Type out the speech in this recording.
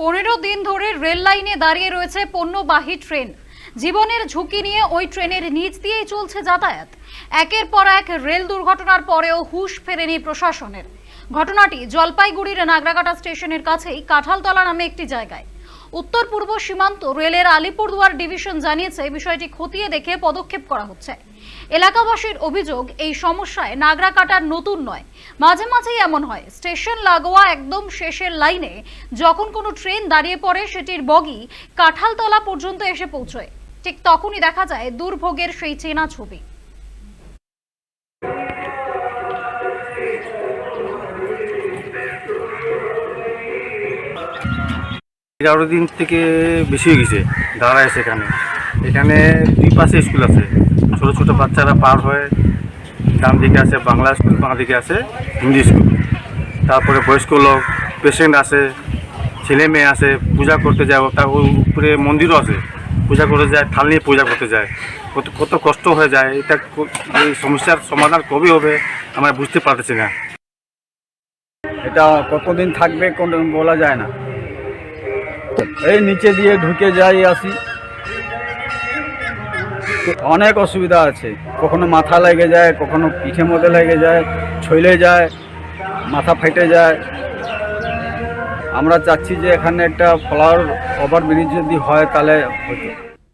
পনেরো দিন ধরে রেল লাইনে দাঁড়িয়ে রয়েছে পণ্যবাহী ট্রেন। জীবনের ঝুঁকি নিয়ে ওই ট্রেনের নিচ দিয়েই চলছে যাতায়াত। একের পর এক রেল দুর্ঘটনার পরেও হুশ ফেরেনি প্রশাসনের। ঘটনাটি জলপাইগুড়ির নাগরাকাটা স্টেশনের কাছেই কাঁঠালতলা নামে একটি জায়গায়। উত্তর পূর্ব সীমান্ত রেলের আলিপুরদুয়ার ডিভিশন জানিয়েছে বিষয়টি খতিয়ে দেখে পদক্ষেপ করা হচ্ছে। এলাকাবাসীর অভিযোগ, এই সমস্যায় নাগরা কাটার নতুন নয়। মাঝে মাঝেই এমন হয়, স্টেশন লাগোয়া একদম শেষের লাইনে যখন কোনো ট্রেন দাঁড়িয়ে পড়ে সেটির বগি কাঁঠালতলা পর্যন্ত এসে পৌঁছয়। ঠিক তখনই দেখা যায়, দুর্ভোগের সেই চেনা ছবি। এগারো দিন থেকে বেশি হয়ে গেছে, দাঁড়ায় সেখানে এখানে। দুই পাশে স্কুল আছে। ছোটো ছোটো বাচ্চারা পার হয়ে ডান দিকে আছে, বাংলা স্কুল, বাঁ দিকে আছে, হিন্দি স্কুল। তারপরে বয়স্ক লোক পেশেন্ট আছে, ছেলে মেয়ে আছে, পূজা করতে যায়, তার উপরে মন্দিরও আছে। পূজা করতে যায়, থাল নিয়ে পূজা করতে যায়। কত কত কষ্ট হয়ে যায়, এটা এই সমস্যার সমাধান কবে হবে, আমরা বুঝতে পারতেছি না। এটা কতদিন থাকবে কোন বলা যায় না। এই নিচে দিয়ে ঢুকে যাই আসি। অনেক অসুবিধা আছে। কখনো মাথা লেগে যায়, কখনো পিঠে মধ্যে লেগে যায়, ছইলে যায়, মাথা ফেটে যায়। আমরা চাচ্ছি যে এখানে একটা ফ্লাওয়ার ওভার ব্রিজ যদি হয় তাহলে হতো।